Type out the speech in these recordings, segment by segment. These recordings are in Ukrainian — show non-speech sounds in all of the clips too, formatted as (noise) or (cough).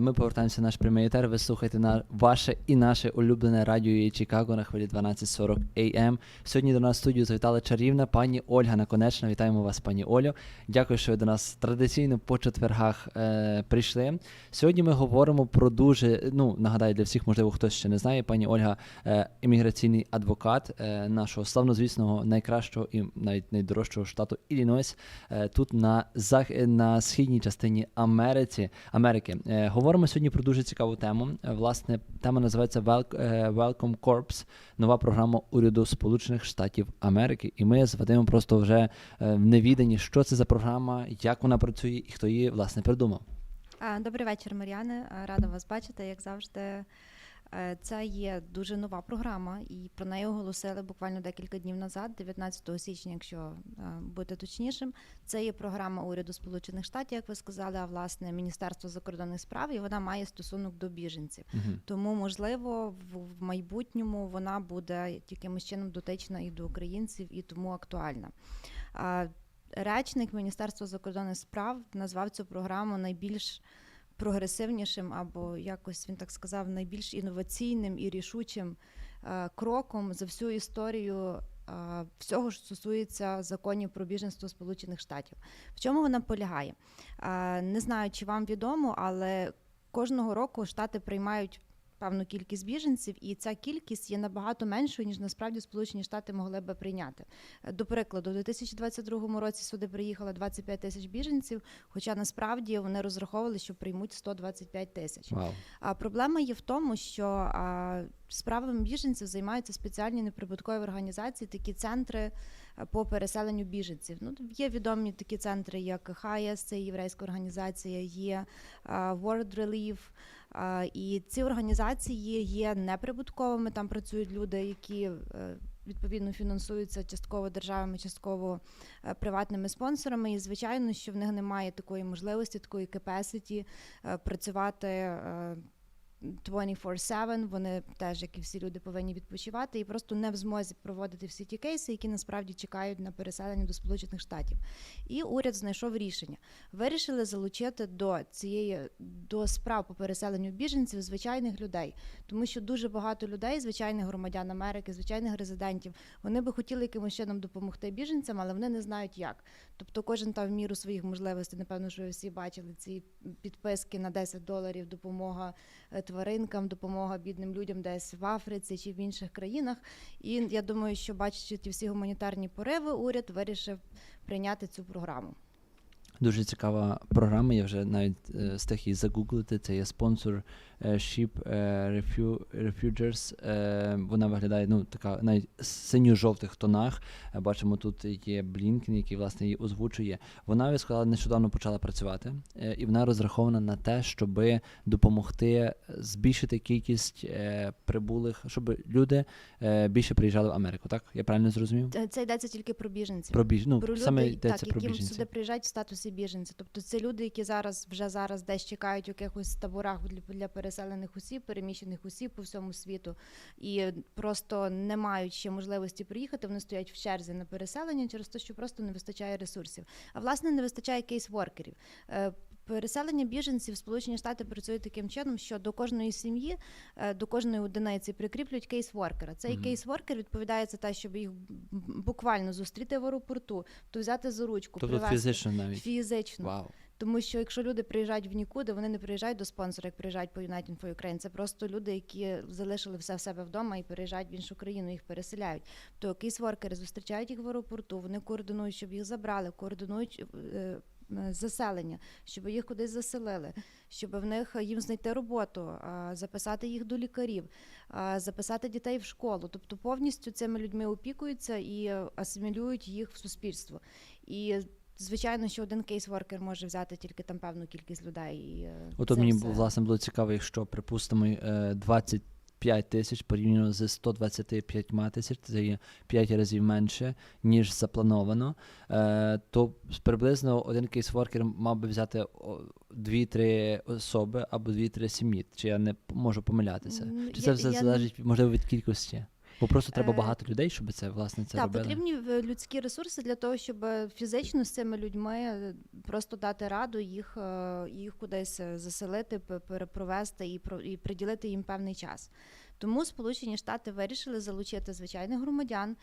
ми повертаємося в наш прямий етер. Ви слухаєте на ваше і наше улюблене радіо «Є Чикаго на хвилі 12.40 AM. Сьогодні до нас в студію завітала чарівна пані Ольга Наконечна. Вітаємо вас, пані Олю. Дякую, що ви до нас традиційно по четвергах е, прийшли. Сьогодні ми говоримо про дуже ну нагадаю для всіх, можливо, хтось ще не знає. Пані Ольга, е, імміграційний адвокат е, нашого славнозвісного найкращого і навіть найдорожчого штату Іллінойс, е, тут на зах... на східній частині Америці Америки. Е, Говоримо сьогодні про дуже цікаву тему. Е, Власне, тема називається е, Welcome Corps, нова програма уряду Сполучених Штатів Америки. І ми з Вадимом просто вже е, в невіданні, що це за програма, як вона працює і хто її власне придумав. Добрий вечір, Мар'яне. Рада вас бачити. Як завжди, це є дуже нова програма, і про неї оголосили буквально декілька днів назад, 19 січня, якщо е, бути точнішим. Це є програма уряду Сполучених Штатів, як ви сказали, а власне Міністерство закордонних справ, і вона має стосунок до біженців. Мгм. Тому, можливо, в майбутньому вона буде якимось чином дотична і до українців, і тому актуальна. Речник Міністерства закордонних справ назвав цю програму найбільш прогресивнішим, або якось він так сказав, найбільш інноваційним і рішучим е, кроком за всю історію. е, Всього що стосується законів про біженство Сполучених Штатів. В чому вона полягає? Е, Не знаю, чи вам відомо, але кожного року штати приймають певну кількість біженців, і ця кількість є набагато меншою, ніж насправді Сполучені Штати могли би прийняти. Е, До прикладу, у 2022 році сюди приїхало 25 тисяч біженців, хоча насправді вони розраховували, що приймуть 125 тисяч. А проблема є в тому, що справами біженців займаються спеціальні неприбуткові організації, такі центри по переселенню біженців. Ну є відомі такі центри, як ХАЯС, це єврейська організація, є World Relief. І ці організації є неприбутковими. Там працюють люди, які е, відповідно фінансуються частково державами, частково е, приватними спонсорами. І звичайно, що в них немає такої можливості, такої capacity е, працювати. Е, 24-7, вони теж, як і всі люди, повинні відпочивати і просто не в змозі проводити всі ті кейси, які насправді чекають на переселення до Сполучених Штатів. І уряд знайшов рішення. Вирішили залучити до цієї до справ по переселенню біженців звичайних людей, тому що дуже багато людей, звичайних громадян Америки, звичайних резидентів, вони би хотіли якимось чином допомогти біженцям, але вони не знають як. Тобто, кожен там в міру своїх можливостей, напевно, що ви всі бачили ці підписки на 10 доларів, допомога е, тваринкам, допомога бідним людям десь в Африці чи в інших країнах. І я думаю, що бачачи ті всі гуманітарні пориви, уряд вирішив прийняти цю програму. Дуже цікава програма. Я вже навіть е, її загуглити. Це є спонсор Ship е, Refu- Refugers. Е, вона виглядає ну, така навіть синьо-жовтих тонах. Е, бачимо, тут є Блінкен, який власне її озвучує. Вона я сказала, нещодавно почала працювати, е, і вона розрахована на те, щоб допомогти збільшити кількість е, прибулих, щоб люди е, більше приїжджали в Америку. Так я правильно зрозумів? Це- йдеться тільки про біженців. Про біж... ну, про саме людей, йдеться так, про які біженців. сюди приїжджають в статусі біженця. Тобто це люди, які зараз вже зараз десь чекають у якихось таборах для, для переселених осіб, переміщених осіб по всьому світу, і просто не мають ще можливості приїхати. Вони стоять в черзі на переселення через те, що просто не вистачає ресурсів. А власне не вистачає кейс-воркерів. Е, Переселення біженців Сполучені Штати працює таким чином, що до кожної сім'ї, е, до кожної одиниці прикріплюють кейс-воркера. Цей Мгм. кейс-воркер відповідає за те, щоб їх буквально зустріти в аеропорту, то взяти за ручку, Тобто привезти фізично навіть. фізично. Вау. Тому що якщо люди приїжджають в нікуди, вони не приїжджають до спонсора, як приїжджають по United for Ukraine. Це просто люди, які залишили все в себе вдома і переїжджають в іншу країну, їх переселяють. То кейсворкери зустрічають їх в аеропорту, вони координують, щоб їх забрали, координують. е, е, Заселення, щоб їх кудись заселили, щоб в них їм знайти роботу, записати їх до лікарів, записати дітей в школу. Тобто повністю цими людьми опікуються і е, асимілюють їх в суспільство. І Звичайно, що один кейсворкер може взяти тільки там певну кількість людей. І, е, Ото мені все. власне було цікаво, якщо, припустимо, е, 20 5 тисяч порівняно з 125 тисяч, це є 5 разів менше, ніж заплановано, е, то приблизно один кейсворкер мав би взяти о, 2-3 особи або 2-3 сім'ї. Чи я не можу помилятися? Чи я- це все я залежить, можливо, від кількості? Бо просто треба Е, багато людей, щоб це власне це Так, робили. потрібні людські ресурси для того, щоб фізично з цими людьми е, просто дати раду, їх, е, їх кудись е, заселити, перепровести і і приділити їм певний час. Тому Сполучені Штати вирішили залучити звичайних громадян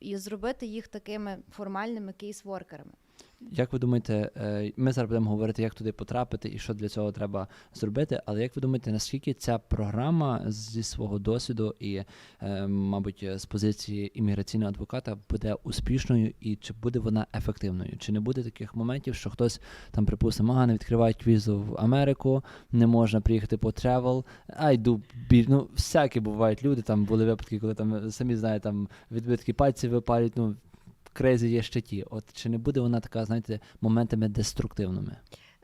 і зробити їх такими формальними кейс-воркерами. Як ви думаєте, е, ми зараз будемо говорити, як туди потрапити і що для цього треба зробити, але як ви думаєте, наскільки ця програма зі свого досвіду і, е, мабуть, з позиції імміграційного адвоката буде успішною і чи буде вона ефективною? Чи не буде таких моментів, що хтось там, припустимо, ага, не відкривають візу в Америку, не можна приїхати по тревел, а йду біль... ну, всякі бувають люди. Там були випадки, коли там самі знаєте, там відбитки пальців випалюють. Ну крезі є ще ті. От чи не буде вона така, знаєте, моментами деструктивними?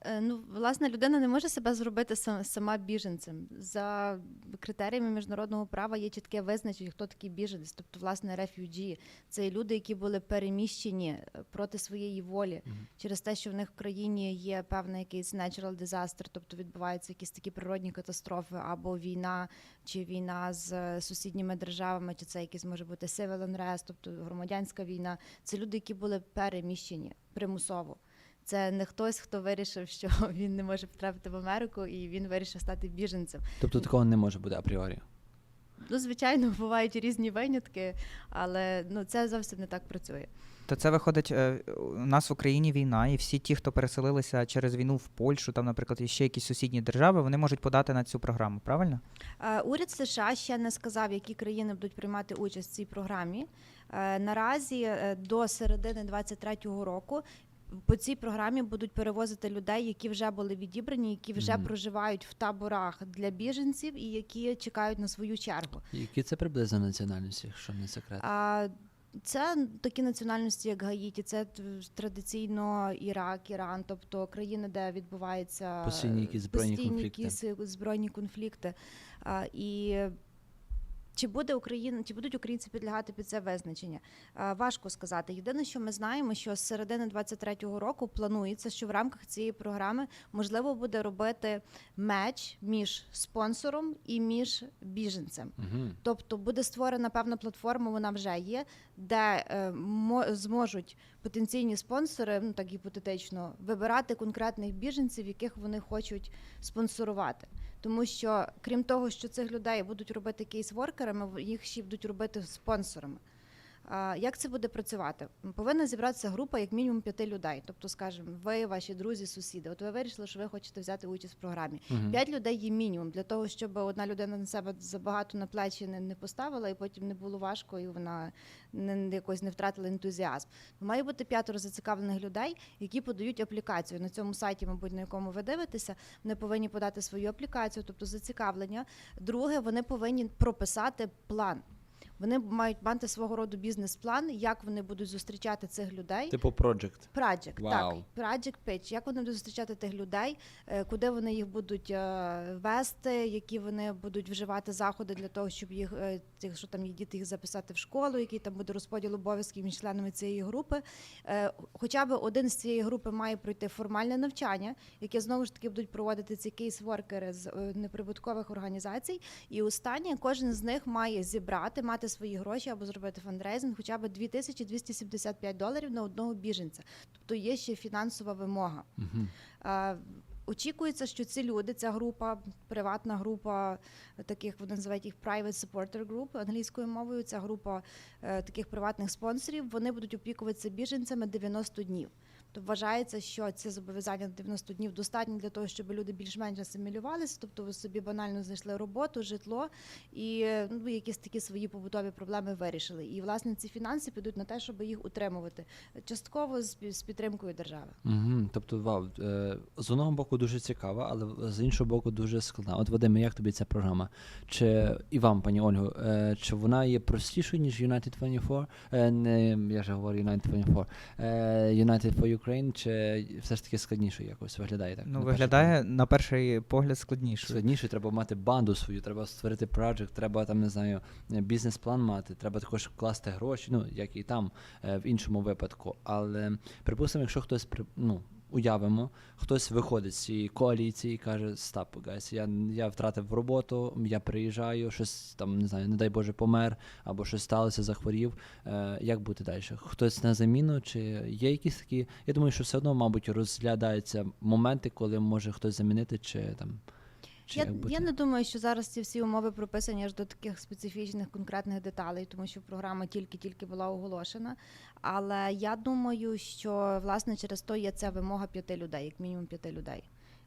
Е, Ну, власне, людина не може себе зробити сам- сама біженцем. За критеріями міжнародного права є чітке визначення, хто такий біженець. Тобто, власне, рефюджі. Це люди, які були переміщені е, проти своєї волі через те, що в них в країні є певний якийсь natural disaster, тобто відбуваються якісь такі природні катастрофи, або війна, чи війна з е, сусідніми державами, чи це якийсь може бути civil unrest, тобто громадянська війна. Це люди, які були переміщені примусово. Це не хтось, хто вирішив, що (laughs) він не може потрапити в Америку, і він вирішив стати біженцем. Тобто такого не може бути апріорі. Ну, звичайно, (laughs) бувають різні винятки, але ну це зовсім не так працює. То це виходить, е, у нас в Україні війна, і всі ті, хто переселилися через війну в Польщу, там, наприклад, і ще якісь сусідні держави, вони можуть подати на цю програму, правильно? Е, Уряд США ще не сказав, які країни будуть приймати участь в цій програмі. Е, Наразі до середини 2023 року. По цій програмі будуть перевозити людей, які вже були відібрані, які вже Мгм. проживають в таборах для біженців і які чекають на свою чергу. Які це приблизно національності, якщо не секрет? А це такі національності, як Гаїті, це традиційно Ірак, Іран, тобто країни, де відбуваються Постійні якісь збройні постійні конфлікти. якісь збройні конфлікти. А, і чи буде Україна, чи будуть українці підлягати під це визначення? Важко сказати. Єдине, що ми знаємо, що з середини 23-го року планується, що в рамках цієї програми можливо буде робити меч між спонсором і між біженцем. Угу. Тобто буде створена певна платформа, вона вже є, де е, мо- зможуть потенційні спонсори, ну так гіпотетично, вибирати конкретних біженців, яких вони хочуть спонсорувати. Тому що, крім того, що цих людей будуть робити кейс-воркерами, їх ще будуть робити спонсорами. Як це буде працювати? Повинна зібратися група як мінімум п'яти людей. Тобто, скажімо, ви, ваші друзі, сусіди. От ви вирішили, що ви хочете взяти участь в програмі. Угу. П'ять людей є мінімум для того, щоб одна людина на себе забагато на плечі не, не поставила, і потім не було важко, і вона не не- якось не втратила ентузіазм. Має бути п'ятеро зацікавлених людей, які подають аплікацію на цьому сайті, мабуть, на якому ви дивитеся. Вони повинні подати свою аплікацію, тобто зацікавлення. Друге, вони повинні прописати план. Вони мають мати свого роду бізнес-план, як вони будуть зустрічати цих людей. Типу проджект. Project, Вау. так. Project Pitch. Як вони будуть зустрічати тих людей, е, куди вони їх будуть е, вести, які вони будуть вживати заходи для того, щоб їх, е, тих, що там є діти, їх записати в школу, який там буде розподіл обов'язків між членами цієї групи. Хоча б один з цієї групи має пройти формальне навчання, яке знову ж таки будуть проводити ці кейс-воркери з неприбуткових організацій. І останнє, кожен з них має зібрати, мати свої гроші або зробити фандрейзинг хоча б 2275 доларів на одного біженця. Тобто є ще фінансова вимога. Угу. Очікується, що ці люди, ця група, приватна група таких, вони називають їх private supporter group англійською мовою. Ця група е, таких приватних спонсорів, вони будуть опікуватися біженцями 90 днів. То вважається, що ці зобов'язання на 90 днів достатньо для того, щоб люди більш-менш асимілювалися, тобто ви собі банально знайшли роботу, житло і ну, якісь такі свої побутові проблеми вирішили. І власне ці фінанси підуть на те, щоб їх утримувати частково з, підтримкою держави. Угу. Тобто, вау, е, з одного боку дуже цікава, але з іншого боку дуже складна. От Вадиме, як тобі ця програма? Чи і вам, пані Ольгу, е, чи вона є простішою, ніж United 24? Е, не, я вже говорю United 24. Е, United for чи все ж таки складніше якось виглядає так? Ну, на перший виглядає на перший погляд складніше. Складніше, треба мати банду свою, треба створити проект, треба там, не знаю, бізнес-план мати, треба також вкласти гроші, ну, як і там, е, в іншому випадку. Але припустимо, якщо хтось ну, уявимо, хтось виходить з цієї коаліції і каже: Стап, гайс, я, я втратив роботу, я приїжджаю, щось там, не знаю, не дай Боже, помер, або щось сталося, захворів. Е, як бути далі? Хтось на заміну, чи є якісь такі. Я думаю, що все одно, мабуть, розглядаються моменти, коли може хтось замінити, чи там. Чи Я, бути? я не думаю, що зараз ці всі умови прописані аж до таких специфічних конкретних деталей, тому що програма тільки-тільки була оголошена. Але я думаю, що власне через то є ця вимога п'яти людей, як мінімум п'яти людей.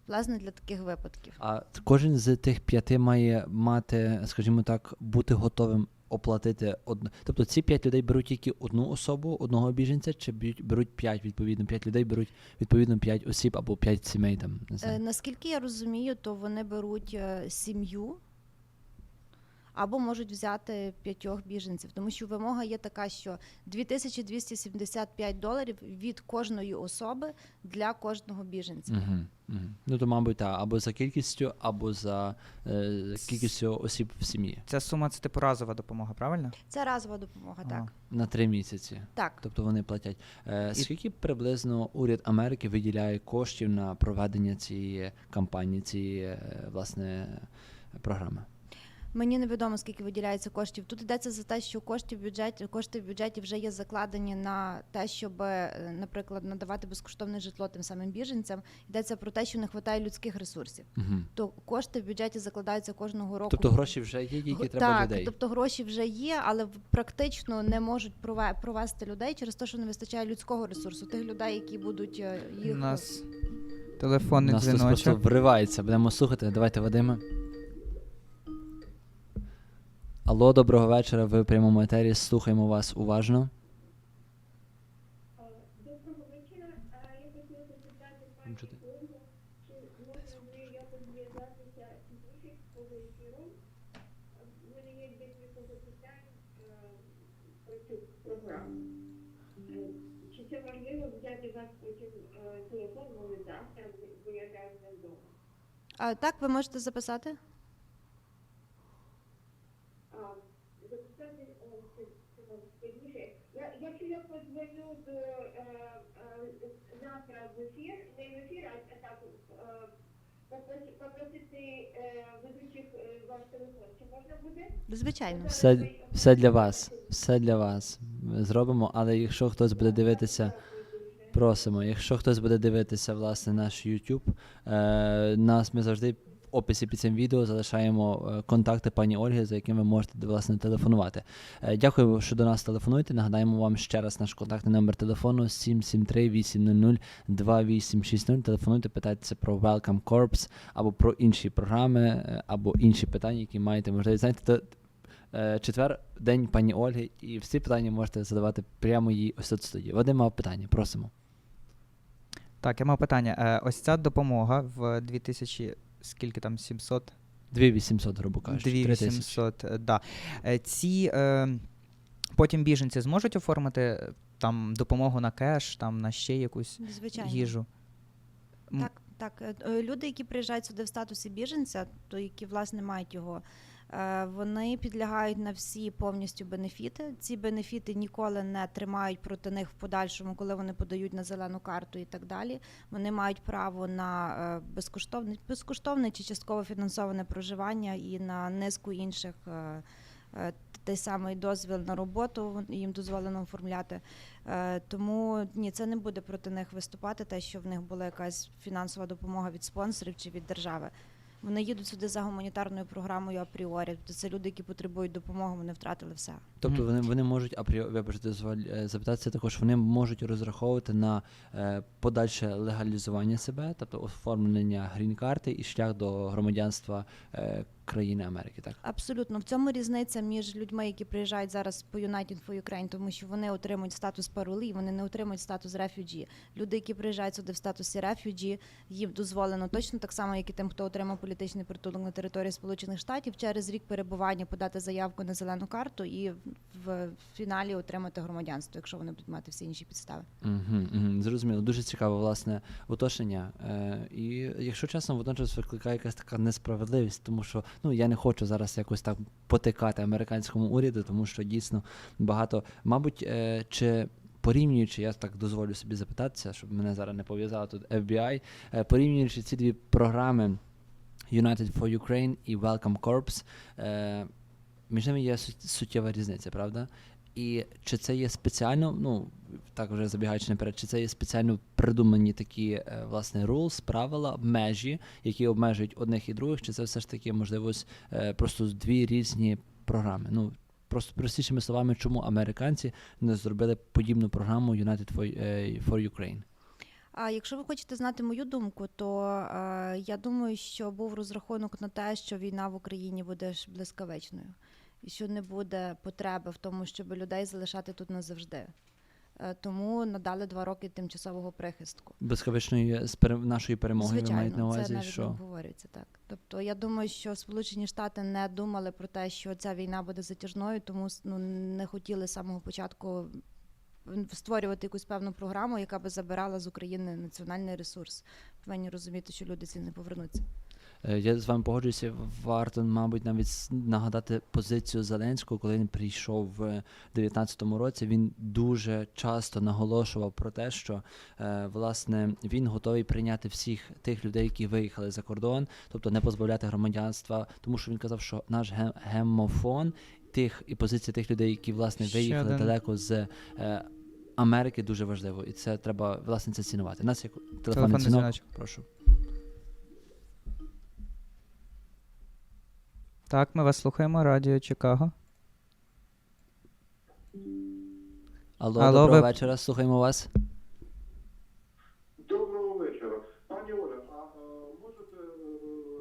Власне, для таких випадків. А кожен з тих п'яти має мати, скажімо так, бути готовим оплатити одну. Тобто ці п'ять людей беруть тільки одну особу, одного біженця, чи б'ють- беруть п'ять, відповідно, п'ять людей беруть відповідно п'ять осіб або п'ять сімей там. Не Е, наскільки я розумію, то вони беруть е, сім'ю або можуть взяти п'ятьох біженців, тому що вимога є така, що 2275 доларів від кожної особи для кожного біженця. Угу, угу. Ну то, мабуть, так, або за кількістю, або за е, кількістю осіб в сім'ї Ця сума це типу разова допомога, правильно? Це разова допомога, так. на три місяці. Так. Тобто вони платять. Е, скільки приблизно уряд Америки виділяє коштів на проведення цієї кампанії, цієї е, власне програми? Мені невідомо скільки виділяється коштів. Тут йдеться за те, що кошти в бюджеті кошти в бюджеті вже є закладені на те, щоб, е, наприклад, надавати безкоштовне житло тим самим біженцям. Йдеться про те, що не вистачає людських ресурсів. Угу. То кошти в бюджеті закладаються кожного року. Тобто гроші вже є, тільки Го- треба так, людей. тобто гроші вже є, але практично не можуть прове- провести людей через те, що не вистачає людського ресурсу, тих людей, які будуть е, їх У нас У телефонний нас тут просто вривається. Будемо слухати. Давайте, Вадиме. Алло, доброго вечора. Ви в прямому етері. Слухаємо вас уважно. Доброго вечора. Я хотіла запитати пані Ольгу, чи можна ви якось зв'язатися з місяцького ефіру? У мене є декілька запитань е, про цю програму. Е, Чи це можливо взяти вас потім е, телефон, може завтра, бо я зараз вдома? А, так, ви можете записати? А, записати е, це, це вам складніше. Я, якщо я подзвоню до е, е, завтра в ефір, не в ефір, а так е, попросити е, ведучих е, ваш телефон, чи можна буде? Звичайно. Все, все для вас. Все для вас. Ми зробимо, але якщо хтось буде дивитися, просимо. Якщо хтось буде дивитися власне наш YouTube, е, нас ми завжди описі під цим відео залишаємо е, контакти пані Ольги, за якими ви можете власне телефонувати. Е, дякую, що до нас телефонуєте. Нагадаємо вам ще раз наш контактний номер телефону 773 800 2860. Телефонуйте, питайтеся про Welcome Corps або про інші програми, е, або інші питання, які маєте можливість. Знаєте, то, четвер день пані Ольги, і всі питання можете задавати прямо їй ось тут студії. Вадим мав питання, просимо. Так, я мав питання. Ось ця допомога в 2000, скільки там, 700? 2800, грубо кажучи. 2800, е, да. Е, Ці е, потім біженці зможуть оформити е, там допомогу на кеш, там на ще якусь Звичайно. їжу? Так, так. Люди, які приїжджають сюди в статусі біженця, то які власне мають його, вони підлягають на всі повністю бенефіти. Ці бенефіти ніколи не тримають проти них в подальшому, коли вони подають на зелену карту і так далі. Вони мають право на е, безкоштовне, безкоштовне чи частково фінансоване проживання і на низку інших. е, е, Той самий дозвіл на роботу їм дозволено оформляти. Е, Тому ні, це не буде проти них виступати, те, що в них була якась фінансова допомога від спонсорів чи від держави. Вони їдуть сюди за гуманітарною програмою апріорі. Тобто це люди, які потребують допомоги, вони втратили все. Тобто вони, вони можуть апріорі, вибачте, е, запитатися також, вони можуть розраховувати на е, подальше легалізування себе, тобто оформлення грін-карти і шлях до громадянства е, країни Америки, так? Абсолютно, в цьому різниця між людьми, які приїжджають зараз по United for Ukraine, тому що вони отримують статус паролі, вони не отримують статус рефюджі. Люди, які приїжджають сюди в статусі рефюджі, їм дозволено точно так само, як і тим, хто отримав політичний притулок на території Сполучених Штатів, через рік перебування подати заявку на зелену карту і в фіналі отримати громадянство, якщо вони будуть мати всі інші підстави. Угу, угу, зрозуміло. Дуже цікаве власне уточнення. Е, і якщо чесно, водночас викликає якась така несправедливість, тому що ну я не хочу зараз якось так потикати американському уряду, тому що дійсно багато, мабуть, е, чи. Порівнюючи, я так дозволю собі запитатися, щоб мене зараз не пов'язало тут FBI, е, порівнюючи ці дві програми United for Ukraine і Welcome Corps, е, між ними є суттєва різниця, правда? І чи це є спеціально, ну так вже забігаючи наперед, чи це є спеціально придумані такі е, власне rules, правила, межі, які обмежують одних і других, чи це все ж таки можливо е, просто дві різні програми? Ну просто простішими словами, чому американці не зробили подібну програму United for, е, Ukraine? А якщо ви хочете знати мою думку, то е, я думаю, що був розрахунок на те, що війна в Україні буде блискавичною, і що не буде потреби в тому, щоб людей залишати тут назавжди. Е, тому надали два роки тимчасового прихистку. Безкавичної з нашої перемоги ви маєте на увазі, це навіть не що обговорюється так. Тобто я думаю, що Сполучені Штати не думали про те, що ця війна буде затяжною, тому ну, не хотіли з самого початку створювати якусь певну програму, яка би забирала з України національний ресурс. Повинні розуміти, що люди ці не повернуться. Е, Я з вами погоджуюся. Варто, мабуть, навіть нагадати позицію Зеленського, коли він прийшов в 19-му році. Він дуже часто наголошував про те, що е, власне він готовий прийняти всіх тих людей, які виїхали за кордон, тобто не позбавляти громадянства, тому що він казав, що наш ге- гемофон тих і позиція тих людей, які власне виїхали один. далеко з. е, Америки дуже важливо, і це треба власне це цінувати. У нас є телефонний дзвінок. Прошу. Так, ми вас слухаємо. Радіо Чикаго. Алло, Алло, доброго ви- вечора. Слухаємо вас. Доброго вечора. Пані Оля, а можете, е,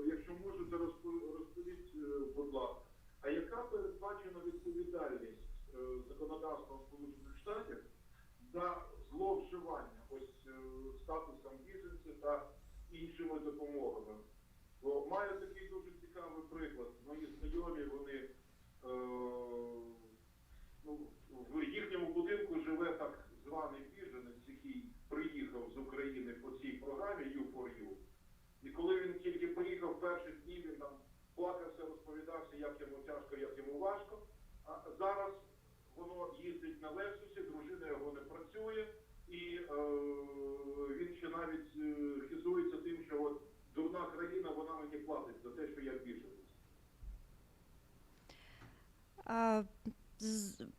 якщо можете, розпо- розповісти, е, будь ласка, а яка передбачена відповідальність е, законодавством Сполучених Штатів за зловживання ось статусом біженця та іншими допомогами? Бо маю такий дуже цікавий приклад. Мої знайомі, вони е, ну, в їхньому будинку живе так званий біженець, який приїхав з України по цій програмі U4U. І коли він тільки приїхав перші дні, він там плакався, розповідався, як йому тяжко, як йому важко. А зараз воно їздить на Лексусі, дружина його не працює, і е, він ще навіть е, хизується тим, що от дурна країна, вона мені платить за те, що я біженець.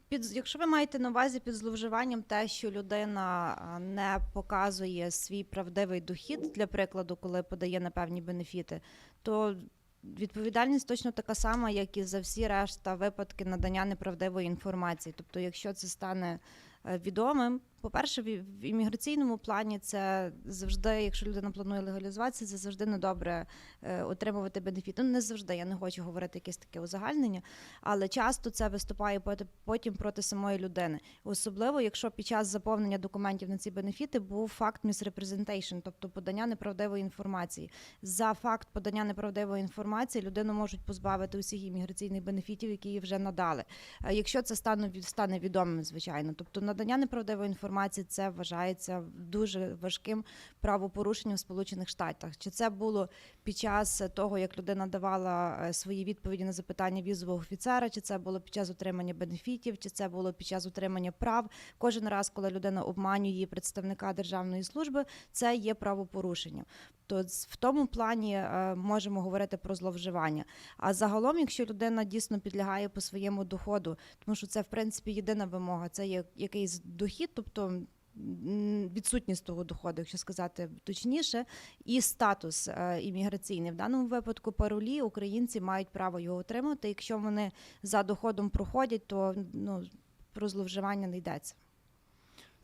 Під, якщо ви маєте на увазі під зловживанням те, що людина не показує свій правдивий дохід, для прикладу, коли подає на певні бенефіти, то відповідальність точно така сама, як і за всі решта випадки надання неправдивої інформації. Тобто, якщо це стане е, відомим, по-перше, в імміграційному плані це завжди, якщо людина планує легалізуватися, це завжди недобре е, отримувати бенефіти. Ну, не завжди, я не хочу говорити якесь таке узагальнення, але часто це виступає потім проти самої людини. Особливо, якщо під час заповнення документів на ці бенефіти був факт misrepresentation, тобто подання неправдивої інформації. За факт подання неправдивої інформації людину можуть позбавити усіх імміграційних бенефітів, які їй вже надали. Е, Якщо це стане відомим, звичайно. Тобто надання неправдивої інформації це вважається дуже важким правопорушенням в Сполучених Штатах. Чи це було під час того, як людина давала е, свої відповіді на запитання візового офіцера, чи це було під час отримання бенефітів, чи це було під час отримання прав. Кожен раз, коли людина обманює представника державної служби, це є правопорушенням. То в тому плані е, можемо говорити про зловживання. А загалом, якщо людина дійсно підлягає по своєму доходу, тому що це в принципі єдина вимога, це є якийсь дохід, тобто. М, Відсутність того доходу, якщо сказати точніше, і статус е, імміграційний. В даному випадку паролі українці мають право його отримати. Якщо вони за доходом проходять, то ну, про зловживання не йдеться.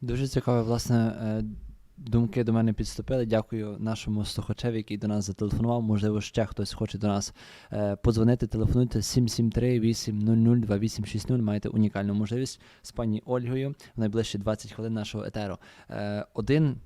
Дуже цікаве, власне, е, думки до мене підступили. Дякую нашому слухачеві, який до нас зателефонував. Можливо, ще хтось хоче до нас е, подзвонити. Телефонуйте 773 800 2860. Маєте унікальну можливість з пані Ольгою в найближчі 20 хвилин нашого етеру. Е, один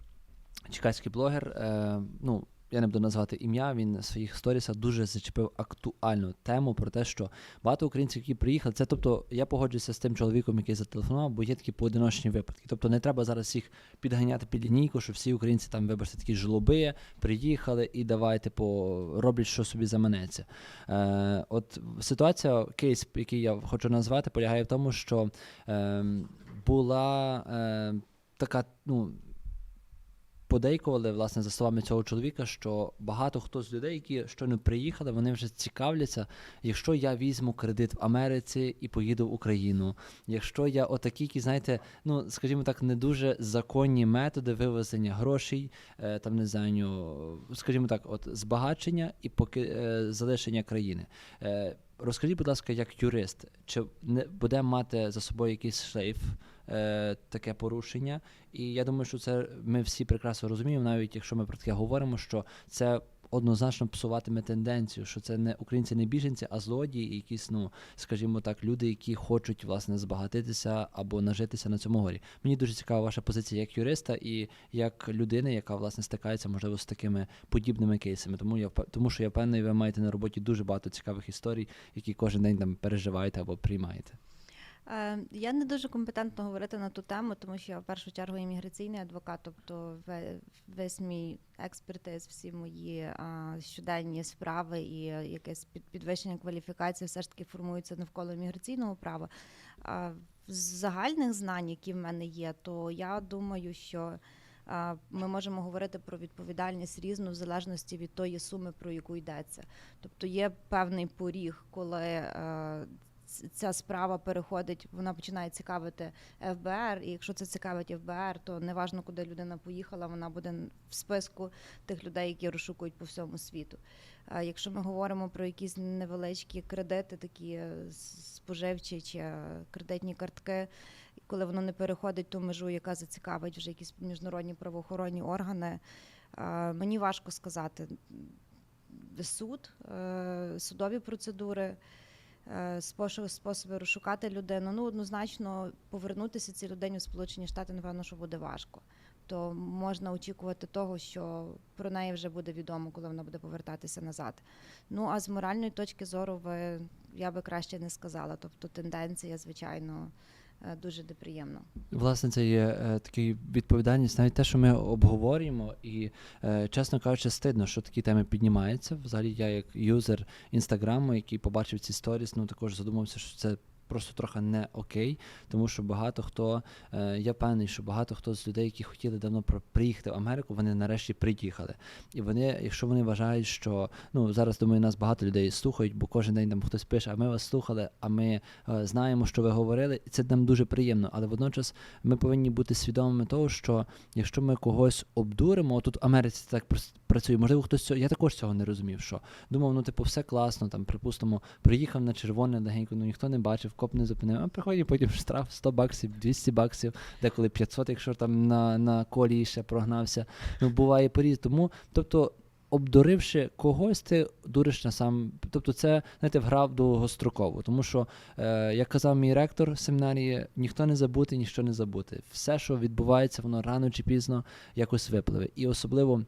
чекаський блогер, е, ну. Я не буду назвати ім'я, він в своїх сторісах дуже зачепив актуальну тему про те, що багато українців, які приїхали, це тобто я погоджуюся з тим чоловіком, який зателефонував, бо є такі поодиночні випадки. Тобто не треба зараз їх підганяти під лінійку, що всі українці там, вибачте, такі жлоби, приїхали і давайте по роблять, що собі заманеться. Е, от ситуація, кейс, який я хочу назвати, полягає в тому, що е, була е, така, ну подейкували, власне, за словами цього чоловіка, що багато хто з людей, які щойно приїхали, вони вже цікавляться, якщо я візьму кредит в Америці і поїду в Україну, якщо я отакі, які, знаєте, ну скажімо так, не дуже законні методи вивезення грошей, е, там не знаю, скажімо так, от збагачення і поки е, залишення країни. Е, Розкажіть, будь ласка, як юрист, чи не буде мати за собою якийсь шлейф, е, таке порушення? І я думаю, що це ми всі прекрасно розуміємо, навіть якщо ми про таке говоримо, що це однозначно псуватиме тенденцію, що це не українці, не біженці, а злодії, якісь, ну скажімо так, люди, які хочуть власне збагатитися або нажитися на цьому горі. Мені дуже цікава ваша позиція як юриста і як людини, яка власне стикається, можливо, з такими подібними кейсами. Тому я тому що я впевнений, ви маєте на роботі дуже багато цікавих історій, які кожен день там переживаєте або приймаєте. Е, Я не дуже компетентно говорити на ту тему, тому що я в першу чергу імміграційний адвокат, тобто ве- весь мій експертиз, всі мої щоденні справи і якесь під- підвищення кваліфікації все ж таки формуються навколо імміграційного права. З загальних знань, які в мене є, то я думаю, що ми можемо говорити про відповідальність різну в залежності від тої суми, про яку йдеться. Тобто є певний поріг, коли е, ця справа переходить, вона починає цікавити ФБР, і якщо це цікавить ФБР, то неважно, куди людина поїхала, вона буде в списку тих людей, які розшукують по всьому світу. А якщо ми говоримо про якісь невеличкі кредити, такі е, споживчі чи е, кредитні картки, коли воно не переходить ту межу, яка зацікавить вже якісь міжнародні правоохоронні органи, е, мені важко сказати. Суд, судові процедури, способи розшукати людину. Ну, однозначно, повернутися цій людині в Сполучені Штати, напевно, що буде важко. То можна очікувати того, що про неї вже буде відомо, коли вона буде повертатися назад. Ну а з моральної точки зору, ви я би краще не сказала. Тобто тенденція, звичайно, е, дуже неприємно. Власне, це є е, такий відповідальність, навіть те, що ми обговорюємо, і е, чесно кажучи, стидно, що такі теми піднімаються. Взагалі, я як юзер інстаграму, який побачив ці сторіс, ну також задумався, що це. Просто трохи не окей, тому що багато хто, е, я певний, що багато хто з людей, які хотіли давно приїхати в Америку, вони нарешті приїхали. І вони, якщо вони вважають, що ну зараз думаю, нас багато людей слухають, бо кожен день там хтось пише, а ми вас слухали, а ми е, знаємо, що ви говорили, і це нам дуже приємно. Але водночас ми повинні бути свідомими того, що якщо ми когось обдуримо, тут в Америці так працює. Можливо, хтось цього. Я також цього не розумів. Що думав, ну типу, все класно. Там, припустимо, приїхав на червоне легенько, ну ніхто не бачив, коп не зупинив. А приходить потім штраф 100 баксів, 200 баксів, деколи 500, якщо там на, на колії ще прогнався. Ну буває поріз. Тому, тобто. Обдуривши когось, ти дуриш на сам. Тобто, це знаєте, вграв довгостроково. Тому що, е, як казав мій ректор семінарії, ніхто не забути, ніщо не забути. Все, що відбувається, воно рано чи пізно якось випливе. І особливо.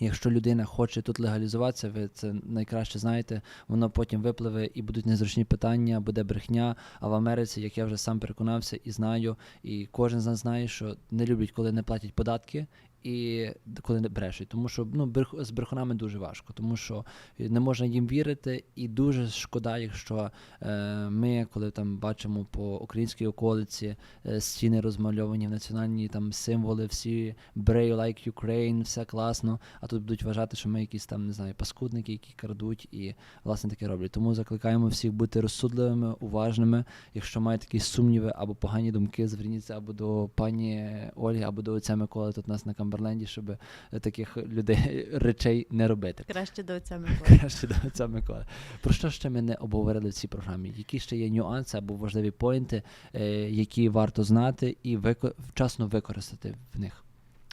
Якщо людина хоче тут легалізуватися, ви це найкраще знаєте, воно потім випливе і будуть незручні питання, буде брехня. А в Америці, як я вже сам переконався і знаю, і кожен з нас знає, що не люблять, коли не платять податки. І коли не брешуть, тому що ну бреху- з брехунами дуже важко, тому що не можна їм вірити, і дуже шкода, якщо е, ми, коли там бачимо по українській околиці е, стіни розмальовані в національні там символи, всі Brave like Ukraine, все класно. А тут будуть вважати, що ми якісь там не знаю, паскудники, які крадуть і власне таке роблять. Тому закликаємо всіх бути розсудливими, уважними. Якщо маєте якісь сумніви або погані думки, зверніться або до пані Ольги, або до отця Миколи тут нас на Камберленді, щоб е, таких людей (laughs) речей не робити. Краще до отця Миколи. (laughs) Краще до отця Миколи. Про що ще ми не обговорили в цій програмі? Які ще є нюанси або важливі поінти, е, які варто знати і вико- вчасно використати в них?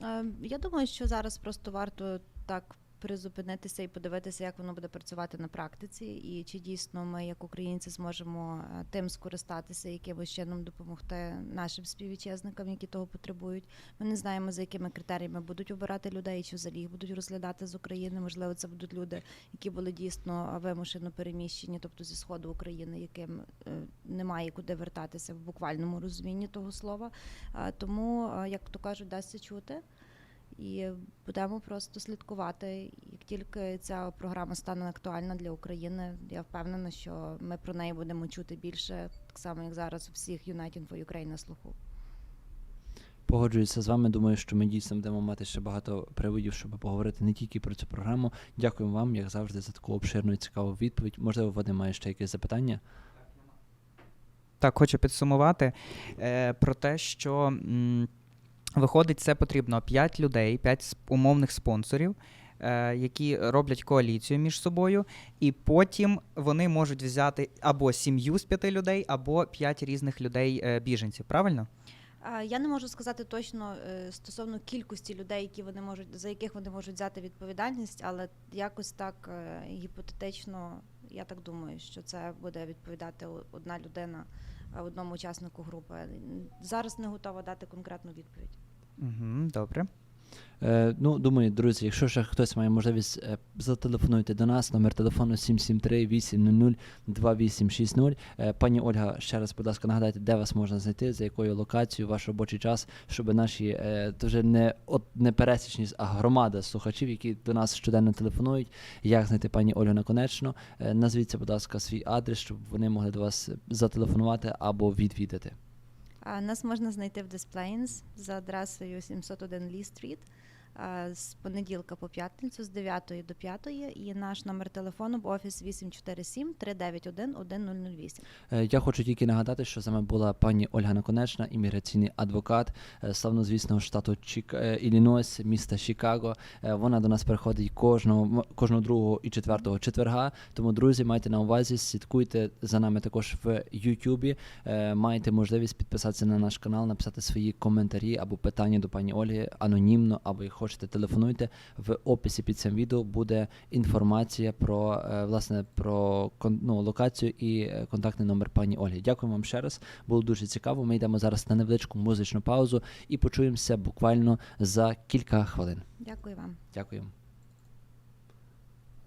Е, Я думаю, що зараз просто варто так призупинитися і подивитися, як воно буде працювати на практиці, і чи дійсно ми, як українці, зможемо е, тим скористатися, якимось чином допомогти нашим співвітчизникам, які того потребують. Ми не знаємо, за якими критеріями будуть обирати людей, чи взагалі їх будуть розглядати з України. Можливо, це будуть люди, які були дійсно вимушено переміщені, тобто зі сходу України, яким е, немає куди вертатися в буквальному розумінні того слова. Тому, як то кажуть, дасться чути. І будемо просто слідкувати. Як тільки ця програма стане актуальна для України, я впевнена, що ми про неї будемо чути більше, так само як зараз у всіх Uniting for Ukraine на слуху. Погоджуюся з вами. Думаю, що ми дійсно будемо мати ще багато приводів, щоб поговорити не тільки про цю програму. Дякуємо вам, як завжди, за таку обширну і цікаву відповідь. Можливо, Вадим має ще якісь запитання. Так, хочу підсумувати е, про те, що м, виходить, це потрібно 5 людей, 5 умовних спонсорів, е, які роблять коаліцію між собою, і потім вони можуть взяти або сім'ю з п'яти людей, або 5 різних людей е, біженців. Правильно? Я не можу сказати точно е, стосовно кількості людей, які вони можуть за яких вони можуть взяти відповідальність, але якось так гіпотетично, я так думаю, що це буде відповідати одна людина одному учаснику групи. Зараз не готова дати конкретну відповідь. Угу, добре. Е, ну, думаю, друзі, якщо ще хтось має можливість, е, зателефонуйте до нас. Номер телефону 773 800 2860. Е, пані Ольга, ще раз, будь ласка, нагадайте, де вас можна знайти, за якою локацією, ваш робочий час, щоб наші е, вже не от не пересічність, а громада слухачів, які до нас щоденно телефонують. Як знайти пані Ольгу наконечно? Е, назвіться, будь ласка, свій адрес, щоб вони могли до вас зателефонувати або відвідати. Нас можна знайти в Displains за адресою 701 Lee Стріт з понеділка по п'ятницю з 9 до 5 і наш номер телефону в офіс 847 391 1008. Е, Я хочу тільки нагадати, що з нами була пані Ольга Наконечна, імміграційний адвокат е, славнозвісного штату Чік... е, Іллінойс, міста Чикаго. Е, Вона до нас приходить кожного кожного другого і четвертого четверга. Тому, друзі, майте на увазі, слідкуйте за нами також в Ютубі. Е, Маєте можливість підписатися на наш канал, написати свої коментарі або питання до пані Ольги анонімно, або як хочете, телефонуйте. В описі під цим відео буде інформація про е, власне про ну, локацію і е, контактний номер пані Ольги. Дякую вам ще раз. Було дуже цікаво. Ми йдемо зараз на невеличку музичну паузу і почуємося буквально за кілька хвилин. Дякую вам. Дякую.